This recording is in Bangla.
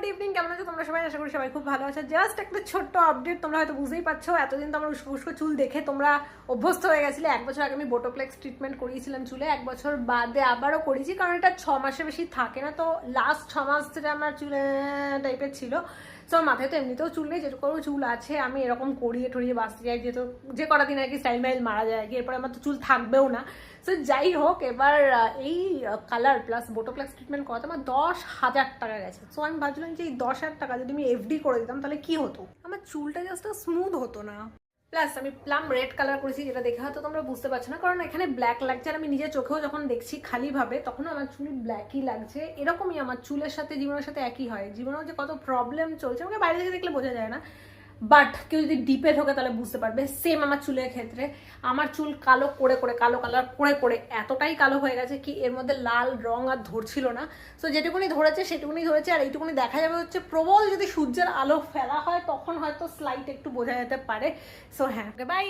গুড ইভিনিং কেমন আছো তোমরা সবাই? আশা করি সবাই খুব ভালো আছো। জাস্ট একটা ছোট্ট আপডেট তোমরা হয়তো বুঝতেই পারছ, এতদিন তো আমার উস্কো চুল দেখে তোমরা অভ্যস্ত হয়ে গেছিলে। এক বছর আগে আমি বোটোপ্লেক্স ট্রিটমেন্ট করিয়েছিলাম চুলে, এক বছর বাদে আবারও করেছি, কারণ এটা ছ মাসে বেশি থাকে না। তো লাস্ট ছ মাস থেকে আমার চুলে টাইপের ছিল। তো আমার মাথায় তো এমনিতেও চুল নেই যেটুকু চুল আছে, আমি এরকম করিয়ে টরিয়ে বাঁচতে চাই, যেহেতু যে কটা দিন আর কি স্টাইল মাইল মারা যায় আর কি এরপরে আমার তো চুল থাকবেও না। সো যাই হোক এবার এই কালার প্লাস বোটোপ্লাক্স ট্রিটমেন্ট করাতে আমার দশ হাজার টাকা গেছে। সো আমি ভাবছিলাম যে এই দশ হাজার টাকা যদি আমি এফডি করে দিতাম, তাহলে কি হতো? আমার চুলটা জাস্ট স্মুথ হতো না। প্লাস আমি প্লাম রেড কালার করেছি, যেটা দেখে হয়তো তোমরা বুঝতে পারছ না, কারণ এখানে ব্ল্যাক লাগছে আর আমি নিজের চোখেও যখন দেখছি খালিভাবে তখন আমার চুল ব্ল্যাকই লাগছে। এরকমই আমার চুলের সাথে, জীবনের সাথে একই হয়। জীবনেও যে কত প্রবলেম চলছে, আমাকে বাইরে থেকে দেখলে বোঝা যায় না। বাট কেউ যদি ডিপে ঢোকে তাহলে বুঝতে পারবে। সেম আমার চুলের ক্ষেত্রে। আমার চুল কালো করে করে, কালো কালার করে করে এতটাই কালো হয়ে গেছে কি এর মধ্যে লাল রং আর ধরছিল না। সো যেটুকুনি ধরেছে সেটুকুনি ধরেছে। আর এইটুকুনি দেখা যাবে হচ্ছে প্রবল যদি সূর্যের আলো ফেলা হয় তখন হয়তো স্লাইট একটু বোঝা যেতে পারে। সো হ্যাঁ বাই